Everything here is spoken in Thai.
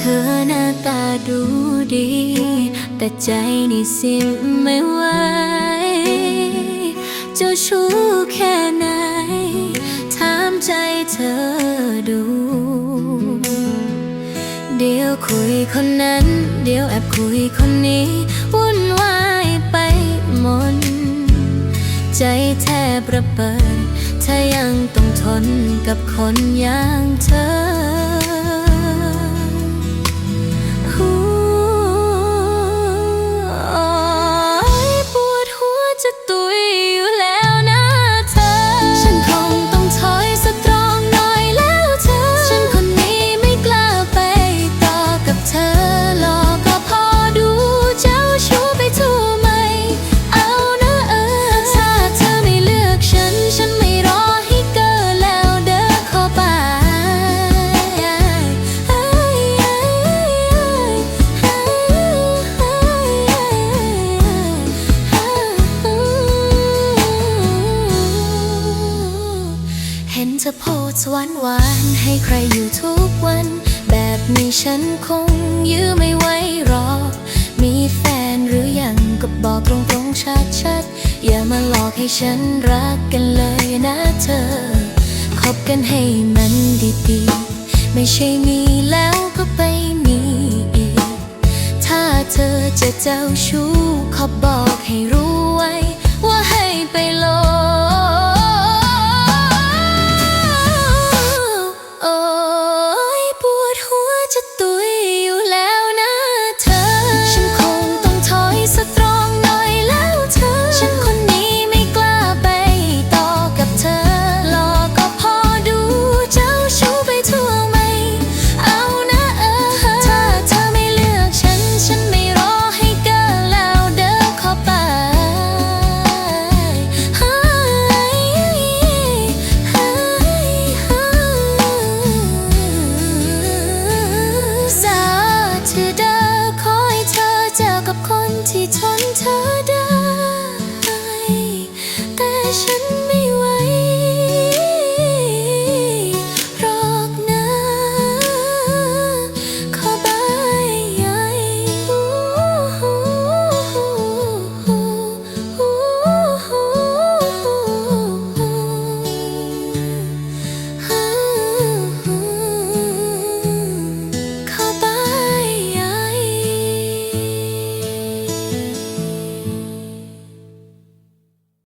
ธอหน้าตาดูดี แต่ใจนี่สิมไม่ไหวเจ้าชู้แค่ไหน ถามใจเธอดู เดี๋ยวคุยคนนั้น เดี๋ยวแอบคุยคนนี้ วุ่นวายไปหมด ใจแทบระเบิดถ้ายังต้องทนกับคนอย่างเธอ ห็นเธอโพสหวานหวานให้ใครอยู่ทุกวัน แบบนี้ฉันคงยื้อไม่ไหวหรอก มีแฟนหรือยังก็บอกตรงๆชัดๆ อย่ามาหลอกให้ฉันรักกันเลยนะเธอ คบกันให้มันดีๆ ไม่ใช่มีแล้วก็ไปมีอีก ถ้าเธอจะเจ้าชู้ขอบอกให้รู้ ฉั